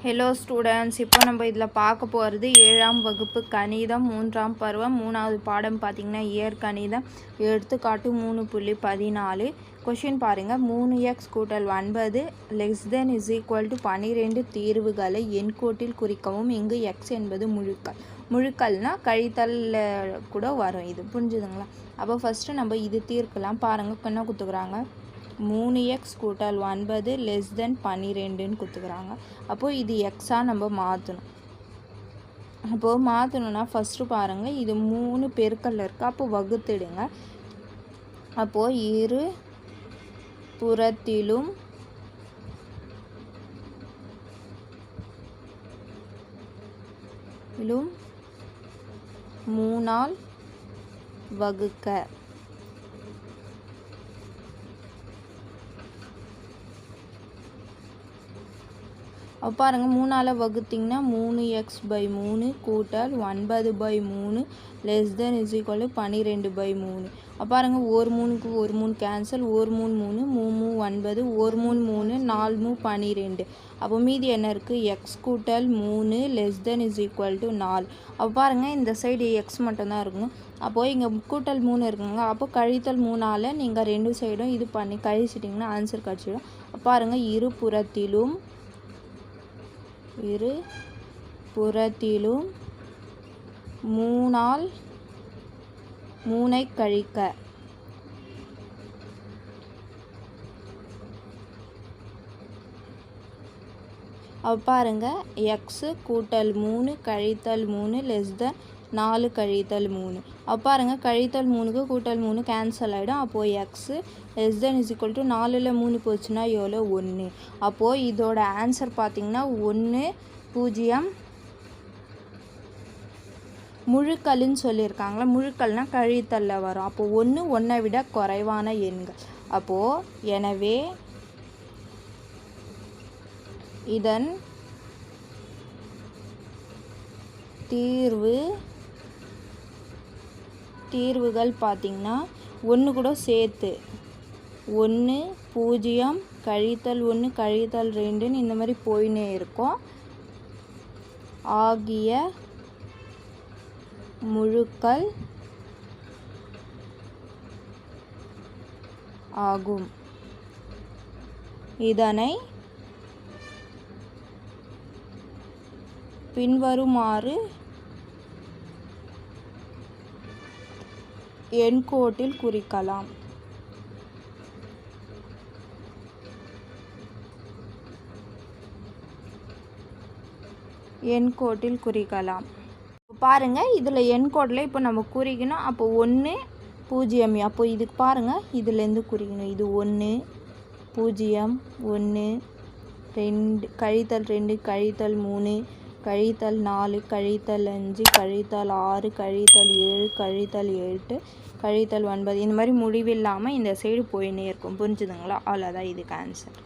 Hello students இப்போ நம்ம இதில் பார்க்க போகிறது ஏழாம் வகுப்பு கணிதம் மூன்றாம் பருவம் மூணாவது பாடம் பார்த்திங்கன்னா இயற்கணிதம் எடுத்துக்காட்டு மூணு புள்ளி பதினாலு. கொஷின் பாருங்கள் மூணு எக்ஸ் கூட்டல் ஒன்பது less than is equal to பன்னிரெண்டு தீர்வுகளை எண்கோட்டில் குறிக்கவும். இங்கு எக்ஸ் என்பது முழுக்கள். முழுக்கள்னால் கழித்தலில் கூட வரும் இது. புரிஞ்சுதுங்களா? அப்போ ஃபஸ்ட்டு நம்ம இது தீர்க்கலாம். பாருங்கள் என்ன கொடுத்துக்குறாங்க மூணு எக்ஸ் கூட்டால் ஒன்பது லெஸ் தென் பன்னிரெண்டுன்னு கொடுத்துக்கிறாங்க அப்போது இது எக்ஸாக நம்ம மாற்றணும் அப்போது மாற்றணுன்னா ஃபஸ்ட்டு பாருங்கள் இது மூணு பெருக்கல் இருக்குது அப்போ வகுத்துடுங்க. அப்போது இரு புறத்திலும் மூணால் வகுக்க. பாருங்கள் மூணால் வகுத்திங்கன்னா மூணு எக்ஸ் பை மூணு கூட்டல் ஒன்பது பை மூணு லெஸ் தென் இஸ் ஈக்குவல் பன்னிரெண்டு பை மூணு. அப்போ பாருங்கள் ஒரு மூணுக்கு ஒரு மூணு கேன்சல் ஒரு மூணு மூணு மூணு மூணு ஒன்பது ஒரு மூணு மூணு நாலு மூணு பன்னிரெண்டு அப்போ மீதி என்ன இருக்குது எக்ஸ் கூட்டல் மூணு less than is equal to நாலு. அப்போ பாருங்கள் இந்த சைடு எக்ஸ் மட்டும்தான் இருக்கணும். அப்போது இங்கே கூட்டல் மூணு இருக்குங்க. அப்போ கழித்தல் மூணால் நீங்கள் ரெண்டு சைடும் இது பண்ணி கழிச்சிட்டிங்கன்னா ஆன்சர் கிடச்சிடும். பாருங்கள் இரு புறத்திலும் இரு புறத்திலும் மூணால் மூனை கழிக்க. அப்போ பாருங்கள் எக்ஸு கூட்டல் மூணு கழித்தல் மூணு லெஸ் தென் நாலு கழித்தல் மூணு. அப்போ பாருங்கள் கழித்தல் மூணுக்கு கூட்டல் மூணு கேன்சல் ஆகிடும் அப்போது x less than is equal to நாலில் மூணு போச்சுன்னா எவ்வளோ ஒன்று அப்போது இதோட ஆன்சர் பார்த்திங்கன்னா ஒன்று பூஜ்ஜியம் முழுக்கல்னு சொல்லியிருக்காங்களா முழுக்கல்னால் கழித்தலில் வரும். அப்போது ஒன்று ஒன்றை விட குறைவான எண்கள். அப்போது எனவே இதன் தீர்வு தீர்வுகள் பார்த்திங்கன்னா ஒன்று கூட சேர்த்து. ஒன்று பூஜ்ஜியம் கழித்தல் ஒன்று கழித்தல் ரெண்டுன்னு இந்த மாதிரி போயினே இருக்கும். ஆகிய முழுக்கள் ஆகும். இதனை பின்வருமாறு எண்கோட்டில் குறிக்கலாம். எண்கோட்டில் குறிக்கலாம். பாருங்கள் இதில் எண்கோட்டில் இப்போ நம்ம குறிக்கணும். அப்போ ஒன்று பூஜ்ஜியம். அப்போ இதுக்கு பாருங்கள் இதுலேருந்து குறிக்கணும். இது ஒன்று பூஜ்ஜியம் ஒன்று ரெண்டு கழித்தல் ரெண்டு கழித்தல் மூணு கழித்தல் நாலு கழித்தல் அஞ்சு கழித்தல் ஆறு கழித்தல் ஏழு கழித்தல் எட்டு கழித்தல் ஒன்பது. இந்த மாதிரி முடிவில்லாமல் இந்த சைடு போயின்னே இருக்கும். புரிஞ்சுதுங்களா? அவ்வளோதான் இதுக்கு ஆன்சர்